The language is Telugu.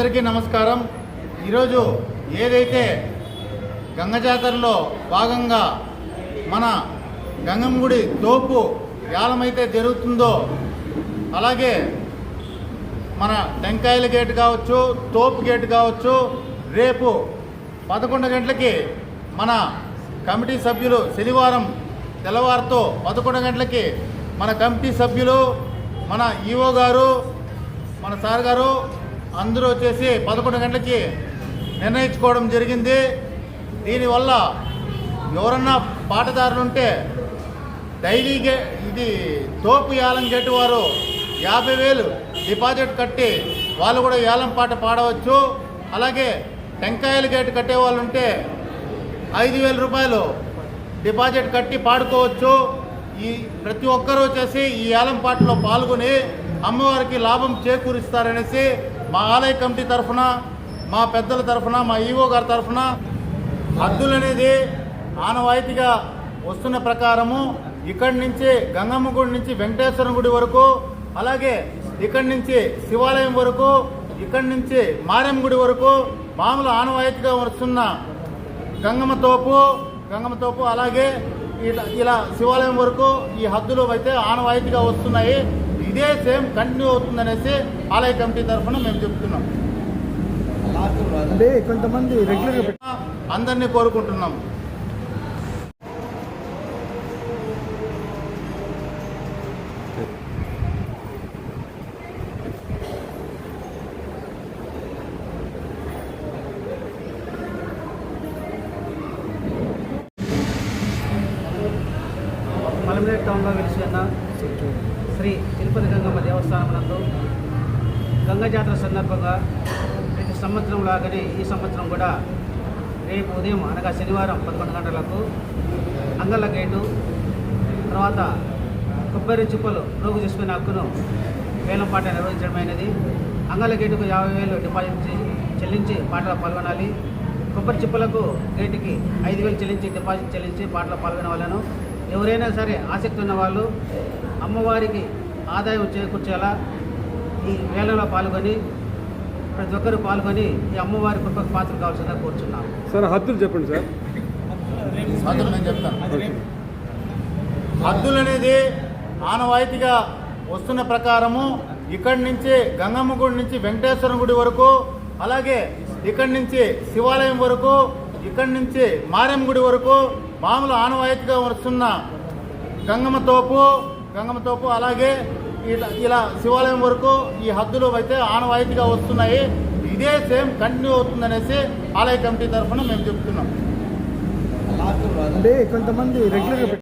అందరికీ నమస్కారం. ఈరోజు ఏదైతే గంగ జాతరలో భాగంగా మన గంగమ్మగుడి తోపు యాలమైతే జరుగుతుందో అలాగే మన టెంకాయల గేట్ కావచ్చు తోపు గేట్ కావచ్చు రేపు పదకొండు గంటలకి మన కమిటీ సభ్యులు శనివారం తెల్లవారుతో పదకొండు గంటలకి మన కమిటీ సభ్యులు మన ఈఓ గారు మన సార్ గారు అందరూ వచ్చేసి పదకొండు గంటలకి నిర్ణయించుకోవడం జరిగింది. దీనివల్ల ఎవరన్నా పాటదారులు ఉంటే డైలీ గే ఇది తోపు యాలం గేటు వారు యాభై వేలు డిపాజిట్ కట్టి వాళ్ళు కూడా యాలం పాట పాడవచ్చు. అలాగే టెంకాయల గేటు కట్టే వాళ్ళు ఉంటే ఐదు వేల రూపాయలు డిపాజిట్ కట్టి పాడుకోవచ్చు. ఈ ప్రతి ఒక్కరూ వచ్చేసి ఈ ఏలం పాటలో పాల్గొని అమ్మవారికి లాభం చేకూరుస్తారనేసి మా ఆలయ కమిటీ తరఫున మా పెద్దల తరఫున మా ఈవో గారి తరఫున హద్దులు అనేది ఆనవాయితీగా వస్తున్న ప్రకారము ఇక్కడి నుంచి గంగమ్మ గుడి నుంచి వెంకటేశ్వరం గుడి వరకు అలాగే ఇక్కడి నుంచి శివాలయం వరకు ఇక్కడి నుంచి మారెమ్మ గుడి వరకు మామూలు ఆనవాయితీగా వస్తున్న గంగమ్మ తోపు గంగమ్మ తోపు అలాగే ఇలా ఇలా శివాలయం వరకు ఈ హద్దులు అయితే ఆనవాయితీగా వస్తున్నాయి. ఇదే సేమ్ కంటిన్యూ అవుతుందనేసి ఆలయ కమిటీ తరఫున మేము చెప్తున్నాం. అంటే కొంతమంది రెగ్యులర్గా పెట్- అందరినీ కోరుకుంటున్నాం. మలమనేరు టౌన్లో వెలిసి ఉన్న శ్రీ తిరుపతి గంగమ్మ దేవస్థానం గంగా గంగ జాతర సందర్భంగా ప్రతి సంవత్సరం లాగానే ఈ సంవత్సరం కూడా రేపు ఉదయం అనగా శనివారం పదకొండు గంటలకు అంగళ్ళ గేటు తర్వాత కొబ్బరి చిప్పలు రోగు చేసుకునే హక్కును వేలంపాట నిర్వహించడమైనది. అంగళ్ళ గేటుకు యాభై వేలు డిపాజిట్ చెల్లించి పాటలో పాల్గొనాలి. కొబ్బరి చిప్పలకు గేటుకి ఐదు వేలు చెల్లించి డిపాజిట్ చెల్లించి పాటలో పాల్గొనవలను. ఎవరైనా సరే ఆసక్తి ఉన్న వాళ్ళు అమ్మవారికి ఆదాయం చేకూర్చేలా ఈ వేలంలో పాల్గొని ప్రతి ఒక్కరూ పాల్గొని ఈ అమ్మవారి కృపకు పాత్ర కావాల్సిందిగా కోరుచున్నాం. సార్ హద్దులు చెప్పండి సార్. హద్దులు నేను చెప్తాను. హద్దులు అనేది ఆనవాయితీగా వస్తున్న ప్రకారము ఇక్కడి నుంచి గంగమ్మ గుడి నుంచి వెంకటేశ్వరం గుడి వరకు అలాగే ఇక్కడి నుంచి శివాలయం వరకు ఇక్కడి నుంచి మారెమ్మ గుడి వరకు మామూలు ఆనవాయితీగా వస్తున్న గంగమ్మ తోపు గంగమ్మ తోపు అలాగే ఇలా ఇలా శివాలయం వరకు ఈ హద్దులు అయితే ఆనవాయితీగా వస్తున్నాయి. ఇదే సేమ్ కంటిన్యూ అవుతుందనేసి ఆలయ కమిటీ తరఫున మేము చెప్తున్నాం. అంటే కొంతమంది రెగ్యులర్గా